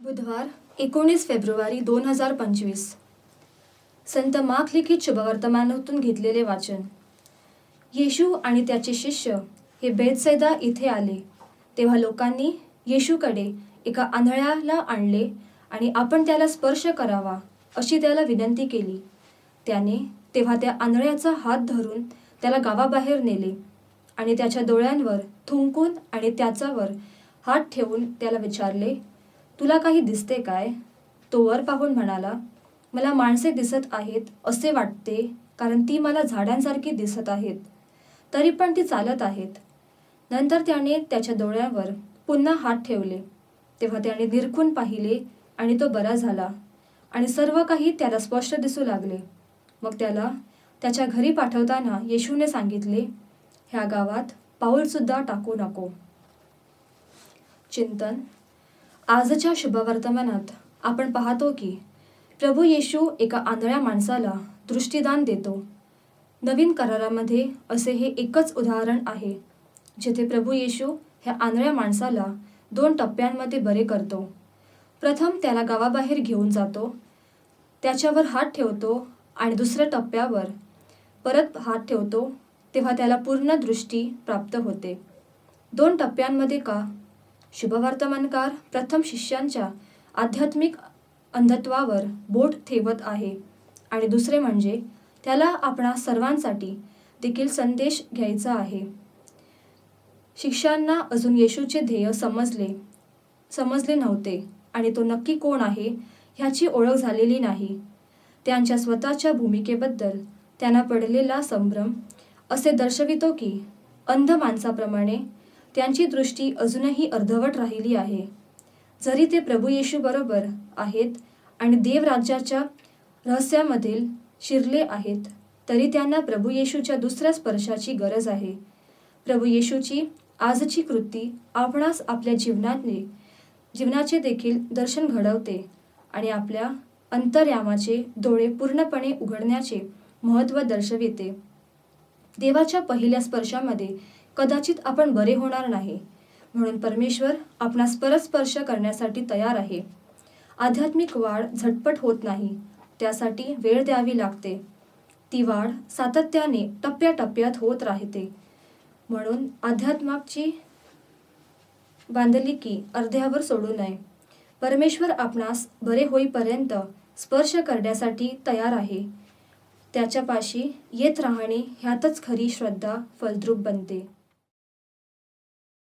बुधवार एकोणीस फेब्रुवारी दोन हजार पंचवीस. संत माख लिखित शुभवर्तमानातून घेतलेले वाचन. येशू आणि त्याचे शिष्य हे बेदसैदा इथे आले. तेव्हा लोकांनी येशूकडे एका आंधळ्याला आणले आणि आपण त्याला स्पर्श करावा अशी त्याला विनंती केली. त्याने तेव्हा त्या आंधळ्याचा हात धरून त्याला गावाबाहेर नेले आणि त्याच्या डोळ्यांवर थुंकून आणि त्याच्यावर हात ठेवून त्याला विचारले तुला काही दिसते काय? तो वर पाहून म्हणाला मला माणसे दिसत आहेत असे वाटते कारण ती मला झाडांसारखी दिसत आहेत. तरी पण ती चालत आहेत. नंतर त्याने त्याच्या डोळ्यावर पुन्हा हात ठेवले. तेव्हा त्याने निरखून पाहिले आणि तो बरा झाला. आणि सर्व काही त्याला स्पष्ट दिसू लागले. मग त्याला त्याच्या घरी पाठवताना येशूने सांगितले ह्या गावात पाऊलसुद्धा टाकू नको. चिंतन आजच्या शुभवर्तमानात आपण पाहतो की प्रभू येशू एका आंधळ्या माणसाला दृष्टीदान देतो. नवीन करारामध्ये असे हे एकच उदाहरण आहे जिथे प्रभू येशू ह्या आंधळ्या माणसाला दोन टप्प्यांमध्ये बरे करतो. प्रथम त्याला गावाबाहेर घेऊन जातो त्याच्यावर हात ठेवतो आणि दुसऱ्या टप्प्यावर परत हात ठेवतो तेव्हा त्याला पूर्ण दृष्टी प्राप्त होते. दोन टप्प्यांमध्ये का? शुभवर्तमानकार प्रथम शिष्यांच्या आध्यात्मिक अंधत्वावर बोट ठेवत आहे. आणि दुसरे म्हणजे त्याला आपणा सर्वांसाठी देखील संदेश घ्यायचा आहे. शिष्यांना अजून येशूचे ध्येय समजले समजले नव्हते. आणि तो नक्की कोण आहे ह्याची ओळख झालेली नाही. त्यांच्या स्वतःच्या भूमिकेबद्दल त्यांना पडलेला संभ्रम असे दर्शवितो की अंध माणसाप्रमाणे त्यांची दृष्टी अजूनही अर्धवट राहिली आहे. जरी ते प्रभू येशूबरोबर आहेत आणि देवराज्याच्या रहस्यामधील शिरले आहेत तरी त्यांना प्रभू येशूच्या दुसऱ्या स्पर्शाची गरज आहे. प्रभू येशूची आजची कृती आपणास आपल्या जीवनाने जीवनाचे देखील दर्शन घडवते आणि आपल्या अंतर्यामाचे डोळे पूर्णपणे उघडण्याचे महत्त्व दर्शविते. देवाच्या पहिल्या स्पर्शामध्ये कदाचित आपण बरे होणार नाही. म्हणून परमेश्वर आपणास परत स्पर्श करण्यासाठी तयार आहे. आध्यात्मिक वाढ झटपट होत नाही त्यासाठी वेळ द्यावी लागते. ती वाढ सातत्याने टप्प्याटप्प्यात होत राहते. म्हणून अध्यात्माची बांधलिकी अर्ध्यावर सोडू नये. परमेश्वर आपणास बरे होईपर्यंत स्पर्श करण्यासाठी तयार आहे. त्याच्यापाशी येत राहणे ह्यातच खरी श्रद्धा फलद्रूप बनते.